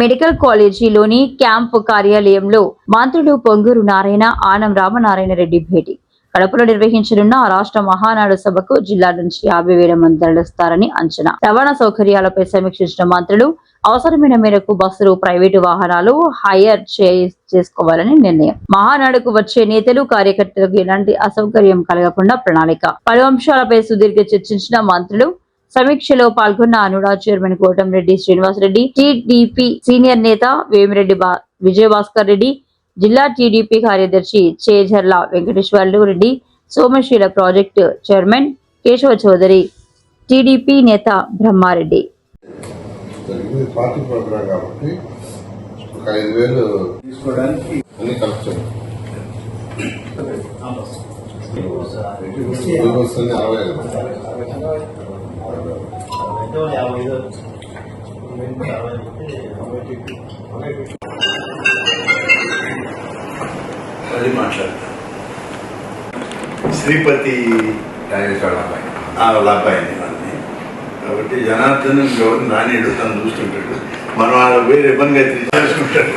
Medical కాలేజీలోని camp కార్యాలయంలో మంత్రులు పొంగూరు నారాయణ ఆనం రామనారాయణ రెడ్డి భేటీ. కడపలో నిర్వహించనున్న రాష్ట్ర మహానాడు సభకు జిల్లా నుంచి యాభై వేల మంది తరలిస్తారని అంచనా. రవాణా సౌకర్యాలపై సమీక్షించిన మంత్రులు అవసరమైన మేరకు బస్సులు ప్రైవేటు వాహనాలు హైయర్ చే- చేసుకోవాలని నిర్ణయం. మహానాడుకు వచ్చే నేతలు కార్యకర్తలకు ఎలాంటి అసౌకర్యం కలగకుండా ప్రణాళిక. పలు అంశాలపై సుదీర్ఘ చర్చించిన మంత్రులు సమీక్షలో పాల్గొన్న ANUDA chairman Kotamreddy Srinivasareddy TDP senior నేత వేమిరెడ్డి బా విజయభాస్కర్ రెడ్డి జిల్లా టీడీపీ కార్యదర్శి Chejarla Venkateswarlu Reddy Somasila project chairman Keshava Chowdary TDP నేత బ్రహ్మారెడ్డి. ఒక ఐదు వేలు తీసుకోవడానికి అన్ని కలుపుతాం వస్తుంది అరవై ఐదు అది మాట్లాడతాను శ్రీపతి వాళ్ళ అబ్బాయిని వాళ్ళని కాబట్టి జనార్దన్ ఎవరు నానేడు తను చూస్తుంటాడు మనం ఆ వేరే ఇబ్బందిగా తీసుకుంటాడు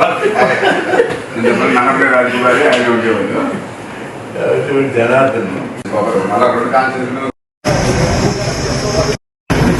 జనార్దన్